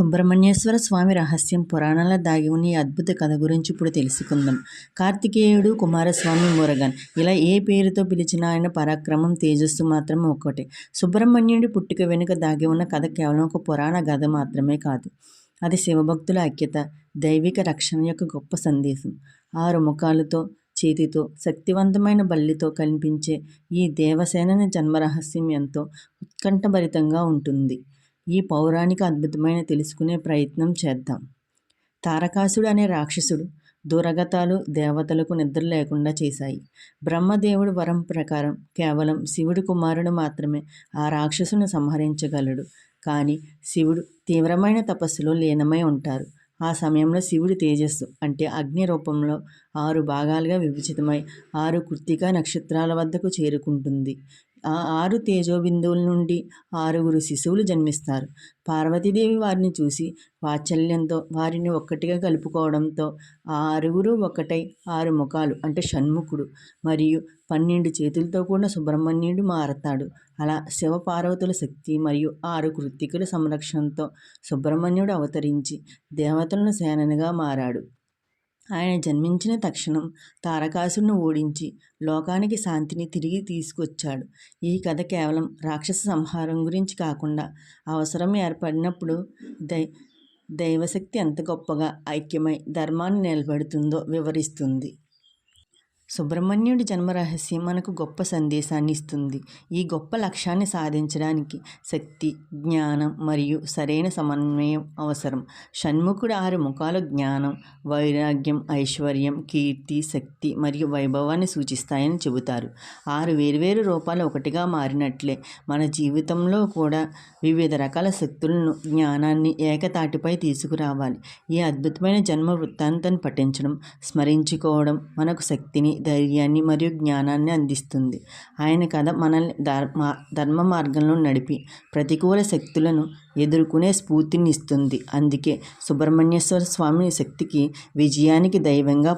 సుబ్రహ్మణ్యేశ్వర స్వామి రహస్యం పురాణాల దాగి ఉన్న ఈ అద్భుత కథ గురించి ఇప్పుడు తెలుసుకుందాం. కార్తికేయుడు కుమారస్వామి మురగన్. ఇలా ఏ పేరుతో పిలిచినా ఆయన పరాక్రమం తేజస్సు మాత్రం ఒక్కటే. సుబ్రహ్మణ్యుడి పుట్టుక వెనుక దాగి ఉన్న కథ కేవలం ఒక పురాణ కథ మాత్రమే కాదు. అది శివభక్తుల ఐక్యత దైవిక రక్షణ యొక్క గొప్ప సందేశం. ఆరు ముఖాలతో చేతితో శక్తివంతమైన బల్లితో కనిపించే ఈ దేవసేనని జన్మరహస్యం ఎంతో ఉత్కంఠభరితంగా ఉంటుంది. ఈ పౌరాణిక అద్భుతమైన తెలుసుకునే ప్రయత్నం చేద్దాం. తారకాసుడు అనే రాక్షసుడు దురగతాలు దేవతలకు నిద్ర లేకుండా చేశాయి. బ్రహ్మదేవుడు వరం ప్రకారం కేవలం శివుడి కుమారుడు మాత్రమే ఆ రాక్షసును సంహరించగలడు. కానీ శివుడు తీవ్రమైన తపస్సులో లీనమై ఉంటారు. ఆ సమయంలో శివుడి తేజస్సు అంటే అగ్ని రూపంలో ఆరు భాగాలుగా విభజితమై ఆరు కృత్తిక నక్షత్రాల వద్దకు చేరుకుంటుంది. ఆ ఆరు తేజోబిందువుల నుండి ఆరుగురు శిశువులు జన్మిస్తారు. పార్వతీదేవి వారిని చూసి వాత్సల్యంతో వారిని ఒక్కటిగా కలుపుకోవడంతో ఆ ఆరుగురు ఒకటై ఆరు ముఖాలు అంటే షణ్ముఖుడు మరియు పన్నెండు చేతులతో కూడిన సుబ్రహ్మణ్యుడు మారతాడు. అలా శివ పార్వతుల శక్తి మరియు ఆరు కృత్తికుల సంరక్షణతో సుబ్రహ్మణ్యుడు అవతరించి దేవతలను సేననిగా మారాడు. ఆయన జన్మించిన తక్షణం తారకాసుడిని ఓడించి లోకానికి శాంతిని తిరిగి తీసుకొచ్చాడు. ఈ కథ కేవలం రాక్షస సంహారం గురించి కాకుండా అవసరం ఏర్పడినప్పుడు దై దైవశక్తి ఎంత గొప్పగా ఐక్యమై ధర్మాన్ని నిలబెడుతుందో వివరిస్తుంది. సుబ్రహ్మణ్యుడి జన్మరహస్యం మనకు గొప్ప సందేశాన్ని ఇస్తుంది. ఈ గొప్ప లక్ష్యాన్ని సాధించడానికి శక్తి జ్ఞానం మరియు సరైన సమన్వయం అవసరం. షణ్ముఖుడు ఆరు ముఖాలు జ్ఞానం వైరాగ్యం ఐశ్వర్యం కీర్తి శక్తి మరియు వైభవాన్ని సూచిస్తాయని చెబుతారు. ఆరు వేర్వేరు రూపాలు ఒకటిగా మారినట్లే మన జీవితంలో కూడా వివిధ రకాల శక్తులను జ్ఞానాన్ని ఏకతాటిపై తీసుకురావాలి. ఈ అద్భుతమైన జన్మ వృత్తాంతాన్ని పఠించడం స్మరించుకోవడం మనకు శక్తిని ధైర్యాన్ని మరియు జ్ఞానాన్ని అందిస్తుంది. ఆయన కథ మనల్ని ధర్మ ధర్మ మార్గంలో నడిపి ప్రతికూల శక్తులను ఎదుర్కొనే స్ఫూర్తినిస్తుంది. అందుకే సుబ్రహ్మణ్యేశ్వర స్వామి శక్తికి విజయానికి దైవంగా